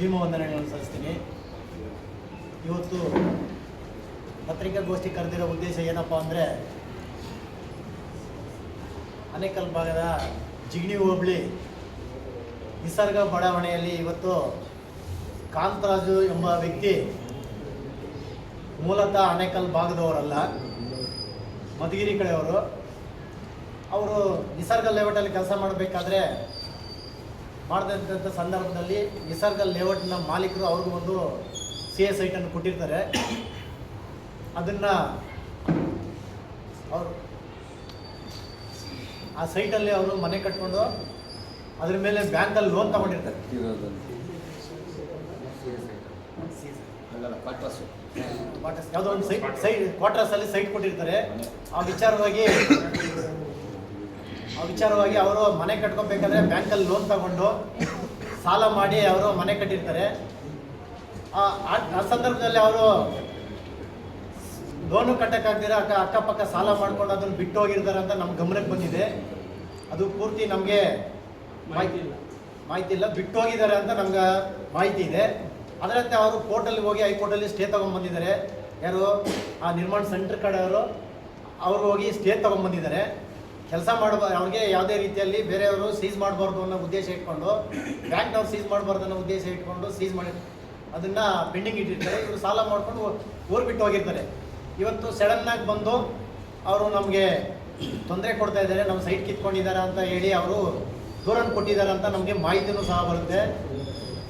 ಭೀಮವಂದನೆಗಳನ್ನು ಸಲ್ಲಿಸ್ತೀನಿ. ಇವತ್ತು ಪತ್ರಿಕಾಗೋಷ್ಠಿ ಕರೆದಿರೋ ಉದ್ದೇಶ ಏನಪ್ಪ ಅಂದರೆ ಅನೇಕಲ್ ಭಾಗದ ಜಿಗಣಿ ಹೋಬಳಿ ನಿಸರ್ಗ ಬಡಾವಣೆಯಲ್ಲಿ ಇವತ್ತು ಕಾಂತರಾಜು ಎಂಬ ವ್ಯಕ್ತಿ ಮೂಲತಃ ಅನೇಕಲ್ ಭಾಗದವರಲ್ಲ, ಮಧುಗಿರಿ ಕಡೆಯವರು. ಅವರು ನಿಸರ್ಗ ಲೇಔಟಲ್ಲಿ ಕೆಲಸ ಮಾಡಬೇಕಾದ್ರೆ ಮಾಡಿದಂಥ ಸಂದರ್ಭದಲ್ಲಿ ನಿಸರ್ಗ ಲೇಔಟ್ನ ಮಾಲೀಕರು ಅವ್ರಿಗೂ ಒಂದು ಸಿ ಎ ಸೈಟನ್ನು ಕೊಟ್ಟಿರ್ತಾರೆ. ಅದನ್ನು ಅವರು ಆ ಸೈಟಲ್ಲಿ ಅವರು ಮನೆ ಕಟ್ಕೊಂಡು ಅದ್ರ ಮೇಲೆ ಬ್ಯಾಂಕಲ್ಲಿ ಲೋನ್ ತಗೊಂಡಿರ್ತಾರೆ. ಯಾವುದೋ ಒಂದು ಸೈಟ್ ಸೈಟ್ ಕ್ವಾರ್ಟರ್ಸಲ್ಲಿ ಸೈಟ್ ಕೊಟ್ಟಿರ್ತಾರೆ. ಆ ವಿಚಾರವಾಗಿ ವಿಚಾರವಾಗಿ ಅವರು ಮನೆ ಕಟ್ಕೋಬೇಕಾದ್ರೆ ಬ್ಯಾಂಕಲ್ಲಿ ಲೋನ್ ತಗೊಂಡು ಸಾಲ ಮಾಡಿ ಅವರು ಮನೆ ಕಟ್ಟಿರ್ತಾರೆ. ಆ ಸಂದರ್ಭದಲ್ಲಿ ಅವರು ಲೋನು ಕಟ್ಟಕ್ಕಾಗ್ದಿರ ಅಕ್ಕ, ಅಕ್ಕಪಕ್ಕ ಸಾಲ ಮಾಡ್ಕೊಂಡು ಅದನ್ನು ಬಿಟ್ಟು ಹೋಗಿರ್ತಾರೆ ಅಂತ ನಮ್ಮ ಗಮನಕ್ಕೆ ಬಂದಿದೆ. ಅದು ಪೂರ್ತಿ ನಮಗೆ ಮಾಹಿತಿ ಇಲ್ಲ. ಮಾಹಿತಿ ಇಲ್ಲ. ಬಿಟ್ಟು ಹೋಗಿದ್ದಾರೆ ಅಂತ ನಮ್ಗೆ ಮಾಹಿತಿ ಇದೆ. ಅದರಂತೆ ಅವರು ಕೋರ್ಟಲ್ಲಿ ಹೋಗಿ ಹೈಕೋರ್ಟಲ್ಲಿ ಸ್ಟೇ ತೊಗೊಂಬಂದಿದ್ದಾರೆ ಯಾರು? ಆ ನಿರ್ಮಾಣ ಸೆಂಟರ್ ಕಡೆಯವರು ಅವರು ಹೋಗಿ ಸ್ಟೇ ತೊಗೊಂಬಂದಿದ್ದಾರೆ ಕೆಲಸ ಮಾಡಬ ಅವ್ರಿಗೆ ಯಾವುದೇ ರೀತಿಯಲ್ಲಿ ಬೇರೆಯವರು ಸೀಸ್ ಮಾಡಬಾರ್ದು ಅನ್ನೋ ಉದ್ದೇಶ ಇಟ್ಕೊಂಡು, ಬ್ಯಾಂಕ್ನವ್ರು ಸೀಸ್ ಮಾಡಬಾರ್ದು ಅನ್ನೋ ಉದ್ದೇಶ ಇಟ್ಕೊಂಡು ಸೀಸ್ ಮಾಡಿ, ಅದನ್ನು ಪೆಂಡಿಂಗ್ ಇಟ್ಟಿರ್ತಾರೆ. ಇವರು ಸಾಲ ಮಾಡಿಕೊಂಡು ಊರು ಬಿಟ್ಟು ಹೋಗಿರ್ತಾರೆ. ಇವತ್ತು ಸಡನ್ನಾಗಿ ಬಂದು ಅವರು ನಮಗೆ ತೊಂದರೆ ಕೊಡ್ತಾ ಇದ್ದಾರೆ. ನಮ್ಮ ಸೈಟ್ ಕಿತ್ಕೊಂಡಿದ್ದಾರೆ ಅಂತ ಹೇಳಿ ಅವರು ದೂರನ್ನು ಕೊಟ್ಟಿದ್ದಾರೆ ಅಂತ ನಮಗೆ ಮಾಹಿತಿನೂ ಸಹ ಬರುತ್ತೆ.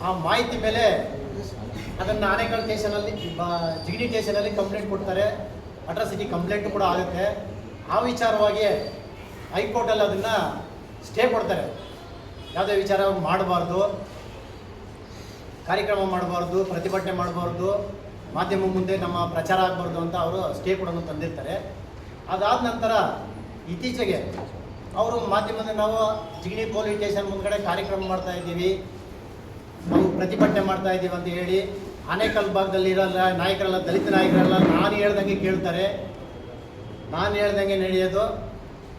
ಆ ಮಾಹಿತಿ ಮೇಲೆ ಅದನ್ನು ಆನೆಗಳ ಸ್ಟೇಷನಲ್ಲಿ ಜಿಗಣಿ ಸ್ಟೇಷನಲ್ಲಿ ಕಂಪ್ಲೇಂಟ್ ಕೊಡ್ತಾರೆ. ಅಟ್ರಾಸಿಟಿ ಕಂಪ್ಲೇಂಟ್ ಕೂಡ ಆಗುತ್ತೆ. ಆ ವಿಚಾರವಾಗಿ ಹೈಕೋರ್ಟಲ್ಲಿ ಅದನ್ನು ಸ್ಟೇ ಕೊಡ್ತಾರೆ. ಯಾವುದೇ ವಿಚಾರ ಮಾಡಬಾರ್ದು, ಕಾರ್ಯಕ್ರಮ ಮಾಡಬಾರ್ದು, ಪ್ರತಿಭಟನೆ ಮಾಡಬಾರ್ದು, ಮಾಧ್ಯಮ ಮುಂದೆ ನಮ್ಮ ಪ್ರಚಾರ ಆಗಬಾರ್ದು ಅಂತ ಅವರು ಸ್ಟೇ ಕೊಡೋದು ತಂದಿರ್ತಾರೆ. ಅದಾದ ನಂತರ ಇತ್ತೀಚೆಗೆ ಅವರು ಮಾಧ್ಯಮದ ನಾವು ಜಿಗಣಿ ಪೊಲೀಸ್ ಸ್ಟೇಷನ್ ಮುಂದ್ಗಡೆ ಕಾರ್ಯಕ್ರಮ ಮಾಡ್ತಾ ಇದ್ದೀವಿ, ನಾವು ಪ್ರತಿಭಟನೆ ಮಾಡ್ತಾ ಇದ್ದೀವಿ ಅಂತ ಹೇಳಿ ಆನೇಕಲ್ ಭಾಗದಲ್ಲಿ ಇರಲ್ಲ ನಾಯಕರೆಲ್ಲ, ದಲಿತ ನಾಯಕರಲ್ಲ ನಾನು ಹೇಳ್ದಂಗೆ ಕೇಳ್ತಾರೆ. ನಾನು ಹೇಳ್ದಂಗೆ ನಡೆಯೋದು.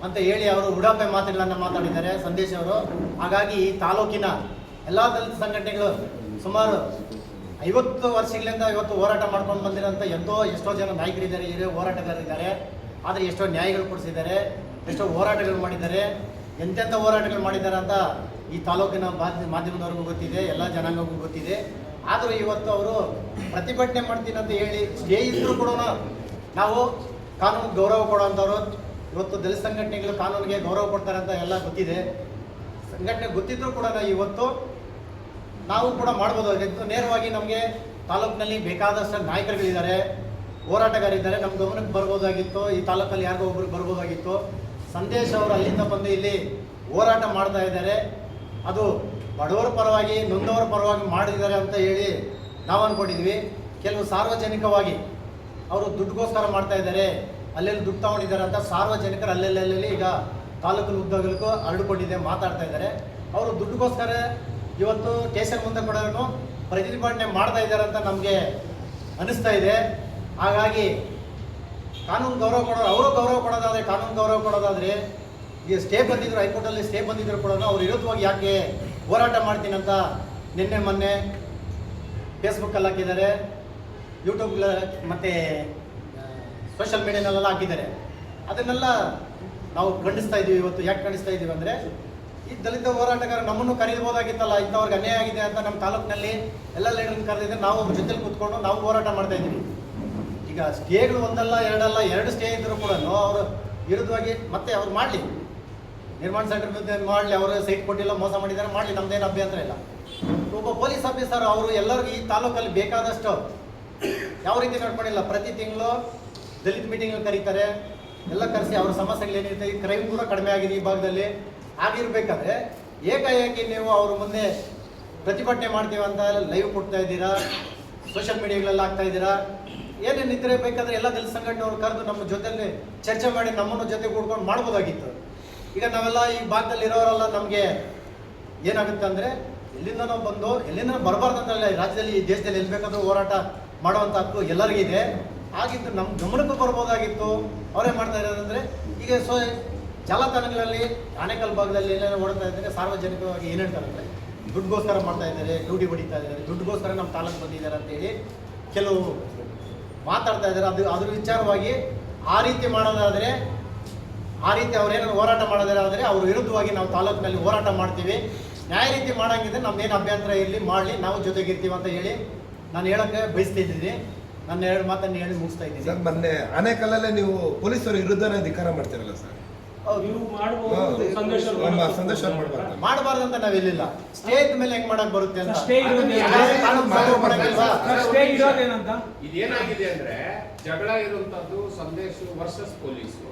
ಅಂತ ಹೇಳಿ ಅವರು ಉಡಾಪೆ ಮಾತುಗಳನ್ನು ಮಾತಾಡಿದ್ದಾರೆ, ಸಂದೇಶ್ ಅವರು. ಹಾಗಾಗಿ ಈ ತಾಲೂಕಿನ ಎಲ್ಲ ದಲಿತ ಸಂಘಟನೆಗಳು ಸುಮಾರು ಐವತ್ತು ವರ್ಷಗಳಿಂದ ಇವತ್ತು ಹೋರಾಟ ಮಾಡ್ಕೊಂಡು ಬಂದಿರೋಂಥ ಎಂತೋ ಎಷ್ಟೋ ಜನ ನಾಯಕರಿದ್ದಾರೆ, ಹಿರಿಯ ಹೋರಾಟಗಾರರಿದ್ದಾರೆ. ಆದರೆ ಎಷ್ಟೋ ನ್ಯಾಯಗಳು ಕೊಡಿಸಿದ್ದಾರೆ, ಎಷ್ಟೋ ಹೋರಾಟಗಳು ಮಾಡಿದ್ದಾರೆ. ಎಂತೆಂಥ ಹೋರಾಟಗಳು ಮಾಡಿದ್ದಾರೆ ಅಂತ ಈ ತಾಲೂಕಿನ ಮಾಧ್ಯ- ಮಾಧ್ಯಮದವ್ರಿಗೂ ಗೊತ್ತಿದೆ, ಎಲ್ಲ ಜನಾಂಗಕ್ಕೂ ಗೊತ್ತಿದೆ. ಆದರೂ ಇವತ್ತು ಅವರು ಪ್ರತಿಭಟನೆ ಮಾಡ್ತೀನಿ ಅಂತ ಹೇಳಿ ಸ್ಟೇ ಇದ್ದರೂ ಕೂಡ ನಾವು ಕಾನೂನು ಗೌರವ ಕೊಡುವಂಥವ್ರು ಇವತ್ತು ದಲಿತ ಸಂಘಟನೆಗಳು ಕಾನೂನಿಗೆ ಗೌರವ ಕೊಡ್ತಾರೆ ಅಂತ ಎಲ್ಲ ಗೊತ್ತಿದೆ. ಸಂಘಟನೆ ಗೊತ್ತಿದ್ದರೂ ಕೂಡ ಇವತ್ತು ನಾವು ಕೂಡ ಮಾಡ್ಬೋದಾಗಿತ್ತು ನೇರವಾಗಿ ನಮಗೆ ತಾಲೂಕಿನಲ್ಲಿ ಬೇಕಾದಷ್ಟು ನಾಯಕರುಗಳಿದ್ದಾರೆ, ಹೋರಾಟಗಾರಿದ್ದಾರೆ. ನಮ್ಮ ಗಮನಕ್ಕೆ ಬರ್ಬೋದಾಗಿತ್ತು. ಈ ತಾಲೂಕಲ್ಲಿ ಯಾರಿಗೋ ಒಬ್ರಿಗೆ ಬರ್ಬೋದಾಗಿತ್ತು. ಸಂದೇಶ್ ಅವರು ಅಲ್ಲಿಂದ ಬಂದು ಇಲ್ಲಿ ಹೋರಾಟ ಮಾಡ್ತಾ ಇದ್ದಾರೆ. ಅದು ಬಡವರ ಪರವಾಗಿ, ನೊಂದವರ ಪರವಾಗಿ ಮಾಡಿದ್ದಾರೆ ಅಂತ ಹೇಳಿ ನಾವು ಅಂದ್ಕೊಂಡಿದ್ವಿ ಕೆಲವು ಸಾರ್ವಜನಿಕವಾಗಿ ಅವರು ದುಡ್ಡುಗೋಸ್ಕರ ಮಾಡ್ತಾ ಇದ್ದಾರೆ. ಅಲ್ಲೆಲ್ಲಿ ದುಡ್ಡು ತಗೊಂಡಿದ್ದಾರೆ ಅಂತ ಸಾರ್ವಜನಿಕರು ಅಲ್ಲೆಲ್ಲೆಲ್ಲಿ ಈಗ ತಾಲೂಕಿನ ಉದ್ಯೋಗಕ್ಕೂ ಹರಡಿಕೊಂಡಿದೆ ಮಾತಾಡ್ತಾ ಇದ್ದಾರೆ. ಅವರು ದುಡ್ಡುಗೋಸ್ಕರ ಇವತ್ತು ಸ್ಟೇಷನ್ ಮುಂದೆ ಕೂಡ ಪ್ರತಿಭಟನೆ ಮಾಡ್ತಾ ಇದ್ದಾರೆ ಅಂತ ನಮಗೆ ಅನಿಸ್ತಾ ಇದೆ. ಹಾಗಾಗಿ ಕಾನೂನು ಗೌರವ ಕೊಡೋ ಅವರು ಗೌರವ ಕೊಡೋದಾದರೆ ಕಾನೂನು ಗೌರವ ಕೊಡೋದಾದ್ರೆ ಈಗ ಸ್ಟೇ ಬಂದಿದ್ರು, ಹೈಕೋರ್ಟಲ್ಲಿ ಸ್ಟೇ ಬಂದಿದ್ರು ಕೂಡ ಅವ್ರು ವಿರುದ್ಧವಾಗಿ ಯಾಕೆ ಹೋರಾಟ ಮಾಡ್ತೀನಿ ಅಂತ ನಿನ್ನೆ ಮೊನ್ನೆ ಫೇಸ್ಬುಕ್ಕಲ್ಲಿ ಹಾಕಿದ್ದಾರೆ. ಯೂಟ್ಯೂಬ್ ಮತ್ತು ಸೋಷಿಯಲ್ ಮೀಡಿಯಾನಲ್ಲೆಲ್ಲ ಹಾಕಿದ್ದಾರೆ. ಅದನ್ನೆಲ್ಲ ನಾವು ಖಂಡಿಸ್ತಾ ಇದ್ದೀವಿ ಇವತ್ತು. ಯಾಕೆ ಖಂಡಿಸ್ತಾ ಇದ್ದೀವಿ ಅಂದರೆ ಈ ದಲಿತ ಹೋರಾಟಗಾರ ನಮ್ಮನ್ನು ಕರೀಬೋದಾಗಿತ್ತಲ್ಲ ಇಂಥವ್ರಿಗೆ ಅನ್ಯಾಯ ಆಗಿದೆ ಅಂತ ನಮ್ಮ ತಾಲೂಕಿನಲ್ಲಿ ಎಲ್ಲ ಲೀಡರ್ನ ಕರೆದಿದ್ದರೆ ನಾವು ಅವ್ರ ಜೊತೆಲಿ ಕೂತ್ಕೊಂಡು ನಾವು ಹೋರಾಟ ಮಾಡ್ತಾ ಇದ್ದೀವಿ. ಈಗ ಸ್ಟೇಗಳು ಒಂದಲ್ಲ, ಎರಡಲ್ಲ, ಎರಡು ಸ್ಟೇ ಇದ್ದರೂ ಕೂಡ ಅವರು ವಿರುದ್ಧವಾಗಿ ಮತ್ತೆ ಅವ್ರು ಮಾಡಲಿ. ನಿರ್ಮಾಣ ಸೆಂಟರ್ ವಿರುದ್ಧ ಮಾಡಲಿ, ಅವರು ಸೈಟ್ ಕೊಟ್ಟಿಲ್ಲ, ಮೋಸ ಮಾಡಿದ್ದಾರೆ, ಮಾಡಲಿ. ನಮ್ದೇನು ಅಭ್ಯಂತರ ಇಲ್ಲ. ಒಬ್ಬ ಪೊಲೀಸ್ ಆಫೀಸರ್ ಅವರು ಎಲ್ಲರಿಗೂ ಈ ತಾಲೂಕಲ್ಲಿ ಬೇಕಾದಷ್ಟು ಯಾವ ರೀತಿ ನೋಡ್ಕೊಂಡಿಲ್ಲ. ಪ್ರತಿ ತಿಂಗಳು ದಲಿತ ಮೀಟಿಂಗ್ ಕರೀತಾರೆ. ಎಲ್ಲ ಕರೆಸಿ ಅವರ ಸಮಸ್ಯೆಗಳು ಏನಿರುತ್ತೆ, ಈ ಕ್ರೈಮ್ ಕೂಡ ಕಡಿಮೆ ಆಗಿದೆ ಈ ಭಾಗದಲ್ಲಿ. ಆಗಿರ್ಬೇಕಾದ್ರೆ ಏಕಾಏಕಿ ನೀವು ಅವ್ರ ಮುಂದೆ ಪ್ರತಿಭಟನೆ ಮಾಡ್ತೀವಿ ಅಂತ ಲೈವ್ ಕೊಡ್ತಾ ಇದ್ದೀರಾ? ಸೋಷಿಯಲ್ ಮೀಡಿಯಾಗಳೆಲ್ಲ ಆಗ್ತಾ ಇದ್ದೀರಾ? ಏನೇನು ಇದ್ರೆ ಬೇಕಾದ್ರೆ ಎಲ್ಲ ದಲಿತ ಸಂಘಟನೆಯವರು ಕರೆದು ನಮ್ಮ ಜೊತೆಯಲ್ಲಿ ಚರ್ಚೆ ಮಾಡಿ ನಮ್ಮನ್ನು ಜೊತೆ ಕೂಡ್ಕೊಂಡು ಮಾಡ್ಬೋದಾಗಿತ್ತು. ಈಗ ನಾವೆಲ್ಲ ಈ ಭಾಗದಲ್ಲಿ ಇರೋರೆಲ್ಲ ನಮಗೆ ಏನಾಗುತ್ತೆ ಅಂದರೆ, ಎಲ್ಲಿಂದನೋ ಬಂದು ಎಲ್ಲಿಂದ ಬರಬಾರ್ದು ಅಂತ ರಾಜ್ಯದಲ್ಲಿ, ಈ ದೇಶದಲ್ಲಿ ಎಲ್ಲಿ ಬೇಕಾದ್ರೂ ಹೋರಾಟ ಮಾಡುವಂಥ ಹಕ್ಕು ಎಲ್ಲರಿಗಿದೆ. ಆಗಿದ್ದು ನಮ್ಮ ಗಮನಕ್ಕೂ ಬರ್ಬೋದಾಗಿತ್ತು ಅವರೇ ಮಾಡ್ತಾ ಇರೋದಂದ್ರೆ ಈಗ ಸೊ, ಜಾಲತಾಣಗಳಲ್ಲಿ, ಆನೇಕಲ್ ಭಾಗದಲ್ಲಿ ಏನೇನು ಓಡ್ತಾ ಇದ್ದಾರೆ, ಸಾರ್ವಜನಿಕವಾಗಿ ಏನು ಹೇಳ್ತಾರೆ ಅಂದರೆ, ದುಡ್ಡುಗೋಸ್ಕರ ಮಾಡ್ತಾ ಇದ್ದಾರೆ, ಡ್ಯೂಟಿ ಹೊಡಿತಾ ಇದ್ದಾರೆ, ದುಡ್ಡುಗೋಸ್ಕರ ನಮ್ಮ ತಾಲೂಕು ಬಂದಿದ್ದಾರೆ ಅಂತೇಳಿ ಕೆಲವು ಮಾತಾಡ್ತಾ ಇದ್ದಾರೆ. ಅದು, ಅದ್ರ ವಿಚಾರವಾಗಿ ಆ ರೀತಿ ಮಾಡೋದಾದರೆ, ಆ ರೀತಿ ಅವ್ರೇನಾದ್ರು ಹೋರಾಟ ಮಾಡೋದಾದರೆ ಅವ್ರ ವಿರುದ್ಧವಾಗಿ ನಾವು ತಾಲೂಕಿನಲ್ಲಿ ಹೋರಾಟ ಮಾಡ್ತೀವಿ. ನ್ಯಾಯ ರೀತಿ ಮಾಡೋಂಗಿದ್ರೆ ನಮ್ದೇನು ಅಭ್ಯಂತರ ಇರಲಿ, ಮಾಡಲಿ, ನಾವು ಜೊತೆಗಿರ್ತೀವಿ ಅಂತ ಹೇಳಿ ನಾನು ಹೇಳೋಕ್ಕೆ ಬಯಸ್ತಿದ್ದೀನಿ ನನ್ನ ಎರಡು ಮಾತನ್ನು ಹೇಳಿ ಮುಗಿಸ್ತಾ ಸರ್ ಇದ್ದೀನಿ ಮೊನ್ನೆ ಆನೇಕಲ್ಲಲ್ಲೇ ನೀವು ಪೊಲೀಸರು ವಿರುದ್ಧನೇ ಧಿಕ್ಕಾರ ಮಾಡ್ತಿರಲ್ಲ ಸರ್? ಹೌದು ನೀವು ಮಾಡಬಹುದು ಸಂದೇಶ ನಮ್ಮ ಸಂದೇಶ ಮಾಡ್ಬಾರ್ದು. ಅಂತ ನಾವಿಲ್ಲಿಲ್ಲ ಸ್ಟೇಜ್ ಮೇಲೆ ಹೆಂಗ್ ಮಾಡಕ್ ಬರುತ್ತೆ ಅಂತ. ಸ್ಟೇ ಇರೋದು ಸ್ಟೇ ಇರೋದೇನಂತ? ಇದೇನಾಗಿದೆ ಅಂದ್ರೆ ಜಗಳ ಇರುವಂತದ್ದು ಸಂದೇಶ ವರ್ಸಸ್ ಪೊಲೀಸು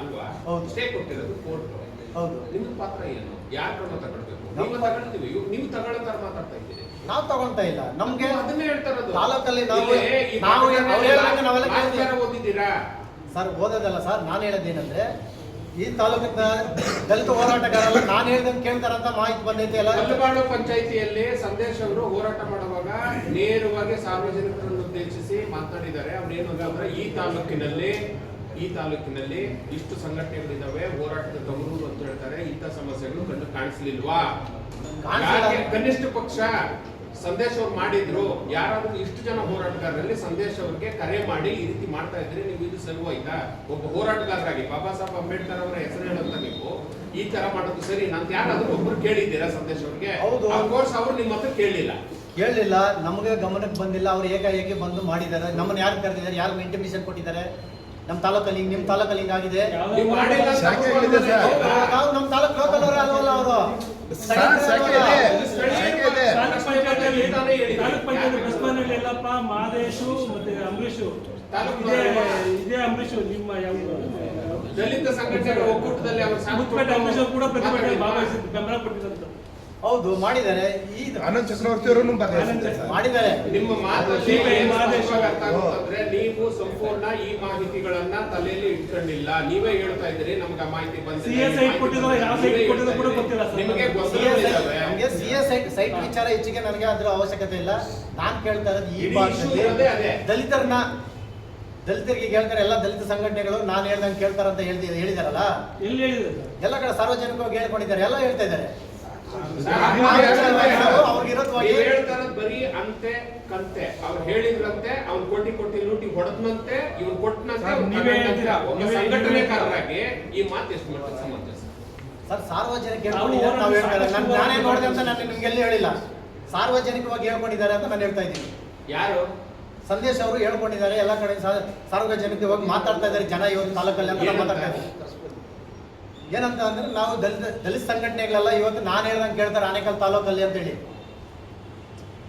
ಅಲ್ವಾ? ಹೌದು. ಸ್ಟೇ ಕೊಟ್ಟಿರೋದು ಕೋರ್ಟ್. ಹೌದು. ನಿಮ್ಮ ಪಾತ್ರ ಏನು? ಯಾರ ಕ್ರಮ ತಗೊಳ್ಬೇಕು? ನೀವು ತಗೊಳ್ತೀವಿ. ನೀವು ತಗೊಳ್ಳೋ ತರ ಮಾತಾಡ್ತಾ ಇದ್ದೀರಿ. ನಾವು ತಗೊಂತಾ ಇಲ್ಲ. ನಮ್ಗೆ ಅದನ್ನೇ ಹೇಳ್ತಾ ಇರೋದು. ತಾಲೂಕಲ್ಲಿ ನಾವು- ನಾವು ನಾವೆಲ್ಲ ಕೇಳ್ತೀವಿ. ಓದಿದ್ದೀರಾ? ಸರ್ ಓದೋದಲ್ಲ ಸರ್ ನಾನು ಹೇಳೋದೇನಂದ್ರೆ ಈ ತಾಲೂಕಿನ ದಲಿತ ಹೋರಾಟಗಾರಲ್ಲ ನಾನು ಹೇಳ್ದಂಗೆ ಕೇಳ್ತಾರಂತ ಮಾಹಿತಿ ಬಂದೈತೆ ಎಲ್ಲ. ಕಲ್ಲುಬಾಳು ಪಂಚಾಯಿತಿಯಲ್ಲಿ ಸಂದೇಶ್ ಅವರು ಹೋರಾಟ ಮಾಡುವಾಗ ನೇರವಾಗಿ ಸಾರ್ವಜನಿಕರನ್ನು ಉದ್ದೇಶಿಸಿ ಮಾತನಾಡಿದ್ದಾರೆ ಅವ್ರು ಏನು ಅಂದ್ರೆ ಈ ತಾಲೂಕಿನಲ್ಲಿ ಈ ತಾಲೂಕಿನಲ್ಲಿ ಇಷ್ಟು ಸಂಘಟನೆಗಳಿದಾವೆ ಹೋರಾಟದ ತವರು ಅಂತ ಹೇಳ್ತಾರೆ. ಇಂಥ ಸಮಸ್ಯೆಗಳು ಕಂಡು ಕಾಣಿಸ್ಲಿಲ್ವಾ? ಕಾಣಿಸಿಲ್ಲ. ಕನಿಷ್ಠ ಪಕ್ಷ ಸಂದೇಶ ಅವ್ರು ಮಾಡಿದ್ರು. ಯಾರಾದ್ರೂ ಇಷ್ಟು ಜನ ಹೋರಾಟಗಾರರಲ್ಲಿ ಸಂದೇಶ್ ಅವ್ರಿಗೆ ಕರೆ ಮಾಡಿ ಈ ರೀತಿ ಮಾಡ್ತಾ ಇದ್ರೆ ನೀವು ಇದು ಸರಿವಾಯ್ತಾ ಒಬ್ಬ ಹೋರಾಟಗಾರರಾಗಿ ಬಾಬಾ ಸಾಹೇಬ್ ಅಂಬೇಡ್ಕರ್ ಅವರ ಹೆಸರು ಹೇಳುವಂತ ನೀವು ಈ ತರ ಮಾಡೋದು ಸರಿ. ನಾನು ಯಾರಾದ್ರೂ ಒಬ್ರು ಕೇಳಿದ್ದೀರಾ ಸಂದೇಶ್ ಅವ್ರಿಗೆ? ಹೌದು. ಕೋರ್ಸ್ ಅವ್ರು ನಿಮ್ಮ ಹತ್ರ ಕೇಳಲಿಲ್ಲ ಕೇಳಲಿಲ್ಲ ನಮಗೆ ಗಮನಕ್ಕೆ ಬಂದಿಲ್ಲ. ಅವ್ರು ಏಕಾಏಕಿ ಬಂದು ಮಾಡಿದ್ದಾರೆ. ನಮ್ಮನ್ನ ಯಾರು ಕರೆದಿದ್ದಾರೆ? ಯಾರು ಇಂಟಿಮೇಷನ್ ಕೊಟ್ಟಿದ್ದಾರೆ? ನಮ್ಮ ತಾಲೂಕಲ್ಲಿ ಹಿಂಗ್ ನಿಮ್ಮ ತಾಲೂಕಲ್ಲಿ ಹಿಂಗಾಗಿದೆ. ನೀವು ನಮ್ಮ ತಾಲೂಕು ಲೋಕಲ್ ಅವರೇ ಅಲ್ವಲ್ಲ ಅವರು? ಮಾದೇಶು ಮತ್ತೆ ಅಂಬರೀಶು ತಾಲೂಕು ಇದೇ ಅಂಬರೀಶು ನಿಮ್ಮ ಯಾವ ದಲಿತ ಸಂಘಟನೆಗಳ ಒಕ್ಕೂಟದಲ್ಲಿ ಅವರು ಕೂಡ ಪ್ರತಿಭಟನೆ ಭಾಗವಹಿಸಿದ್ದು ಭಾಗವಹಿಸಿ ಬೆಂಬಲ ಕೊಟ್ಟಿದ್ದಂತ ಹೌದು ಮಾಡಿದ್ದಾರೆ ಈ ಅನಂತ ಚಕ್ರವರ್ತಿ ಅವರನ್ನು ಬದಲಾಯಿಸಿದೆ ಮಾಡಿದ್ದಾರೆ ನಿಮ್ಮ ಮಾತು ಅಂದ್ರೆ ನೀವು ಸಂಪೂರ್ಣ ಈ ಮಾಹಿತಿಗಳನ್ನ ತಲೆಯಲ್ಲಿ ಇಟ್ಕೊಂಡಿಲ್ಲ ನೀವೇ ಹೇಳ್ತಾ ಇದ್ದೀರಿ ನಮ್ಗೆ ಆ ಮಾಹಿತಿ ಬಂದಿದೆ CSI ಈ ಮಾಹಿತಿ ಕೊಟ್ಟಿದ್ದಾರೆ, ಯಾವ ನೀವೇ site ಕೊಟ್ಟಿದ್ದಾರೆ ಕೂಡ ಹೇಳ್ತಾ ಗೊತ್ತಿಲ್ಲ ಇದ್ದೀರಿ. ಸರ್. ನಿಮಗೆ ಸಿ ಎಸ್ ಗೊಂದಲಗಳಿದಾವೆ. ಸಿ ಎಸ್ ಸೈಟ್ ವಿಚಾರ ಹೆಚ್ಚಿಗೆ ನನಗೆ ಅದ್ರ ಅವಶ್ಯಕತೆ ಇಲ್ಲ ನಾನ್ ಕೇಳ್ತಾ ಇರೋದು ಈ ಭಾಷೆ. ದಲಿತರನ್ನ ದಲಿತರಿಗೆ ಹೇಳ್ತಾರೆ ಎಲ್ಲ ದಲಿತ ಸಂಘಟನೆಗಳು ನಾನು ಹೇಳ್ದಂಗೆ ಕೇಳ್ತಾರಂತ ಅಂತ ಹೇಳಿದಾರಲ್ಲ ಎಲ್ಲಿ ಹೇಳಿದೆ ಸರ್? ಎಲ್ಲ ಕಡೆ ಸಾರ್ವಜನಿಕವಾಗಿ ಹೇಳ್ಕೊಂಡಿದ್ದಾರೆ ಎಲ್ಲ ಹೇಳ್ತಾ ಇದ್ದಾರೆ ಬರೀ ಅಂತೆ ಕಂತೆ. ಅವ್ರು ಹೇಳಿದ್ರಂತೆ ಅವ್ನು ಕೋಟಿ ಕೋಟಿ ಲೂಟಿ ಹೊಡೆದ್ನಂತೆ ಇವ್ನು ಕೊಟ್ಟನಂತೆ ನೀವೇ ತಗೊಂಡಂತೆ. ಹೇಳ್ತೀರಾ. ಒಬ್ಬ ಸಂಘಟನೆಕಾರರಾಗಿ ಈ ಮಾತು ಎಷ್ಟು ಮಟ್ಟಿಗೆ ಸಮಂಜಸ ಸರ್. ಸಾರ್ವಜನಿಕ ನಾನು ನೋಡಿದೆ ಅಂತ ನಾನು ನಿಮ್ಗೆಲ್ಲ ಹೇಳಿಲ್ಲ? ಸಾರ್ವಜನಿಕವಾಗಿ ಹೇಳ್ಕೊಂಡಿದ್ದಾರೆ ಅಂತ ನಾನು ಹೇಳ್ತಾ ಇದ್ದೀನಿ. ಯಾರು? ಸಂದೇಶ್ ಅವರು ಹೇಳ್ಕೊಂಡಿದ್ದಾರೆ ಎಲ್ಲ ಕಡೆ ಸಾರ್ವಜನಿಕವಾಗಿ ಮಾತಾಡ್ತಾ ಇದ್ದಾರೆ ಜನ ಇವತ್ತು ತಾಲೂಕಲ್ಲಿ ಅಂತ? ಮಾತಾಡ್ತಾ ಇದ್ದಾರೆ ಏನಂತ ಅಂದ್ರೆ ನಾವು ದಲಿತ ದಲಿತ ಸಂಘಟನೆಗಳೆಲ್ಲ ಇವತ್ತು ನಾನು ಹೇಳ್ದಂಗೆ ಕೇಳ್ತಾರೆ ಆನೇಕಲ್ ತಾಲೂಕಲ್ಲಿ ಅಂತೇಳಿ.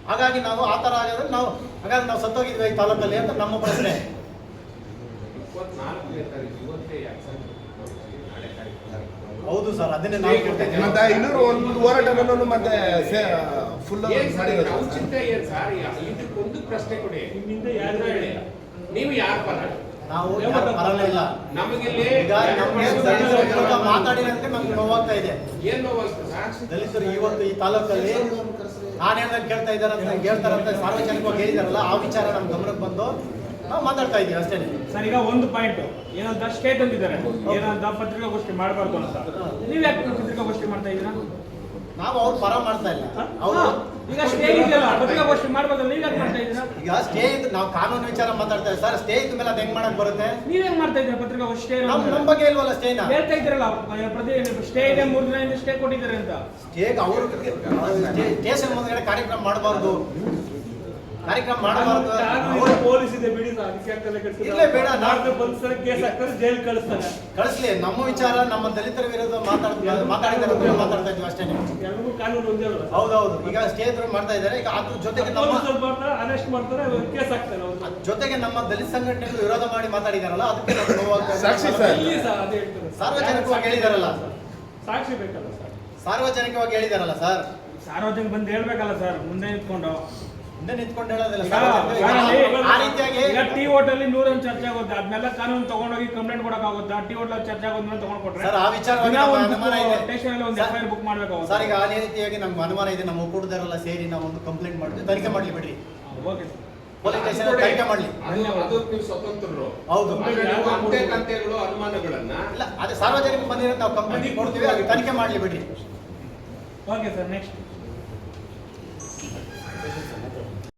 ಹಾಗಾಗಿ ನಾವು ಆ ಥರ ಆಗಿದ್ರೆ ನಾವು ಹಾಗಾದ್ರೆ ನಾವು ಸತ್ತೋಗಿದ್ವಿ ಈ ತಾಲೂಕಲ್ಲಿ ಅಂತ ನಮ್ಮ ಪ್ರಶ್ನೆ? ಹೌದು ಸರ್ ಅದನ್ನೇ ನಾವು ಕೊಡ್ತಾ ಇದ್ದೀವಿ. ಮತ್ತೆ ಇನ್ನೂರು ಒಂದು ಹೋರಾಟವನ್ನು ಮತ್ತೆ ಫುಲ್ ಮಾಡಿರೋದು. ಔಚಿತ್ಯ ಏನ್ ಸರ್ ಇದಕ್ಕೊಂದು ಪ್ರಶ್ನೆ ಕೊಡಿ. ನಿಮ್ಮಿಂದ ಯಾರು ಹೇಳಿ. ನೀವು ಯಾರ ಪರ ನಾವು ಪರವಾಗಿಲ್ಲ ನಮಗಿಲ್ಲಿ ಮಾತಾಡಿದಂತೆ ನಮ್ಗೆ ನೋವಾಗ್ತಾ ಇದೆ. ಏನ್ ನೋವಾಗ್ತದೆ ಸರ್ ದಲಿತರು ಇವತ್ತು ಈ ತಾಲೂಕಲ್ಲಿ ನಾನು ಹೇಳ್ದಂಗೆ ಕೇಳ್ತಾ ಇದ್ದಾರೆ ಅಂತ ಹೇಳ್ತಾರಂತ ಸಾರ್ವಜನಿಕವಾಗಿ ಹೇಳಿದಾರಲ್ಲ ಆ ವಿಚಾರ ನಮ್ಮ ಗಮನಕ್ಕೆ ಬಂದು ನಾವು ಮಾತಾಡ್ತಾ ಇದ್ದೀವಿ ಅಷ್ಟೇ. ಸರ್ ಈಗ ಒಂದು ಪಾಯಿಂಟ್ ಏನಂತ ಸ್ಟೇಟ್ ಅಂತಿದ್ದಾರೆ. ಏನಂತ ಪತ್ರಿಕಾಗೋಷ್ಠಿ ಮಾಡಬಾರ್ದು ಅಂತ. ನೀವ್ ಯಾಕೆ ಪತ್ರಿಕಾಗೋಷ್ಠಿ ಮಾಡ್ತಾ ಇದ್ದೀರಾ? ನಾವು ಅವ್ರು ಪರ ಮಾಡ್ತಾ ಇಲ್ಲ? ಅವರು ಈಗ ಸ್ಟೇ ಇದೆಯಲ್ಲ ಪತ್ರಿಕಾಗೋಷ್ಠಿ ಮಾಡ್ಬಾರ್ದು ನೀವ್ ಯಾಕೆ ಮಾಡ್ತಾ ಇದ್ದೀರಾ ಈಗ ಸ್ಟೇ ಇದ್ದು ನಾವು ಕಾನೂನು ವಿಚಾರ ಮಾತಾಡ್ತಾ ಇದ್ದೀವಿ. ಸರ್ ಸ್ಟೇ ಇದ್ದ ಮೇಲೆ ಅದು ಹೆಂಗ್ ಮಾಡಕ್ ಬರುತ್ತೆ? ನೀವೇನ್ ಮಾಡ್ತಾ ಇದ್ದೀರಾ ಪತ್ರಿಕಾಗೋಷ್ಠಿ ಸ್ಟೇ ನಮ್ ನಮ್ಮ ಬಗ್ಗೆ ಇಲ್ವಲ್ಲ ಸ್ಟೇನ ಹೇಳ್ತಾ ಇದ್ದೀರಲ್ಲ ಪ್ರತಿ ಸ್ಟೇ ಇದೆ ಮೂರು ದಿನ ಸ್ಟೇ ಕೊಟ್ಟಿದ್ದಾರೆ ಅಂತ. ಸ್ಟೇಗೆ ಅವರು ಸ್ಟೇಷನ್ ಮುಂದ್ಗಡೆ ಕಾರ್ಯಕ್ರಮ ಮಾಡಬಾರ್ದು. ಕಾರ್ಯಕ್ರಮ ಮಾಡಬಾರ್ದು. ಪೊಲೀಸ್ ಇದೆ ಬಿಡಿ? ಇಲ್ಲೇ ಬೇಡ, ನಾಡ್ದು ಬಂದ್ರೆ ಕೇಸ್ ಹಾಕ್ತಾರೆ ಜೈಲ್ ಕಳಿಸ್ತಾರೆ. ಕಳಿಸ್ಲಿ ನಮ್ಮ ವಿಚಾರ ನಮ್ಮ ದಲಿತರ ವಿರೋಧ ಮಾತಾಡ್ತಾರೆ ಮಾತಾಡಿದ್ದಾರೆ ಮಾತಾಡ್ತಾ ಇದ್ದೀವಿ ಅಷ್ಟೇ ಎಲ್ಲರಿಗೂ ಕಾನೂನು ಒಂದೇ? ಹೌದೌದು ಈಗ ಸ್ಟೇ ಮಾಡ್ತಾ ಇದ್ದಾರೆ ಈಗ ಅದ್ರ ಜೊತೆಗೆ ನಮ್ಮ ಅರೆಸ್ಟ್ ಮಾಡ್ತಾರೆ ಕೇಸ್ ಹಾಕ್ತಾರೆ ಜೊತೆಗೆ ನಮ್ಮ ದಲಿತ ಸಂಘಟನೆಗಳು ವಿರೋಧ ಮಾಡಿ ಮಾತಾಡಿದಾರಲ್ಲ ಅದಕ್ಕೆ ನಮ್ಗೆ ನೋವಾಗ್ತಾ ಸಾಕ್ಷಿ ಸರ್. ಇಲ್ಲಿ ಸರ್ ಅದೇ ಹೇಳ್ತಾರೆ ಸಾರ್ವಜನಿಕವಾಗಿ ಹೇಳಿದಾರಲ್ಲ. ಸಾಕ್ಷಿ ಬೇಕಲ್ಲ ಸರ್. ಸಾರ್ವಜನಿಕವಾಗಿ ಹೇಳಿದಾರಲ್ಲ ಸರ್. ಸಾರ್ವಜನಿಕ ಬಂದು ಹೇಳ್ಬೇಕಲ್ಲ ಸರ್ ಮುಂದೆ ನಿಂತ್ಕೊಂಡು. ನಿಂತ್ಕೊಂಡು ಹೇಳೋದಿಲ್ಲ ಆ ರೀತಿಯಾಗಿ ಈಗ ಟಿ ಹೋಟೆಲ್ ನೂರೊಂದು ಚರ್ಚೆ ಆಗುತ್ತೆ. ಅದನ್ನೆಲ್ಲ ಕಾನೂನು ತಗೊಂಡೋಗಿ ಕಂಪ್ಲೇಂಟ್ ಕೊಡಕ್ಕಾಗುತ್ತಾ? ಟಿ ಹೋಟೆಲ್ ಚರ್ಚೆ ಆಗೋದ್ ತಗೊಂಡ್ ಕೊಟ್ರೆ ಸರ್ ಆ ವಿಚಾರವಾಗಿ ದಿನ ಅನುಮಾನ ಇದೆ. ಸ್ಟೇಷನ್ ಅಲ್ಲಿ ಒಂದು ಎಫ್ ಐ ಆರ್ ಬುಕ್ ಮಾಡ್ಬೇಕಾಗುತ್ತೆ ಸರ್ ಈಗ ಆ ರೀತಿಯಾಗಿ ನಮ್ಗೆ ಅನುಮಾನ ಇದೆ. ನಮ್ಮ ಒಕ್ಕೂಟದವರೆಲ್ಲ ಸೇರಿ ನಾವು ಒಂದು ಕಂಪ್ಲೇಂಟ್ ಮಾಡ್ತೀವಿ ತನಿಖೆ ಮಾಡ್ಲಿ ಬಿಡ್ರಿ. ಓಕೆ ಪೊಲೀಸ್ ಅದು ಸ್ಟೇಷನ್ ತನಿಖೆ ಮಾಡ್ಲಿ. ಅದು ನೀವು ಸ್ವತಂತ್ರರು. ಹೌದು. ಅಂತೆ ಕಂತೆಗಳು ಅನುಮಾನಗಳನ್ನ ಇಲ್ಲ ಅದೇ ಸಾರ್ವಜನಿಕ ಬಂದಿರೋ ನಾವು ಕಂಪ್ಲೇಂಟ್ ಕೊಡ್ತೀವಿ ಅದು ತನಿಖೆ ಮಾಡ್ಲಿ ಬಿಡ್ರಿ. Okay sir next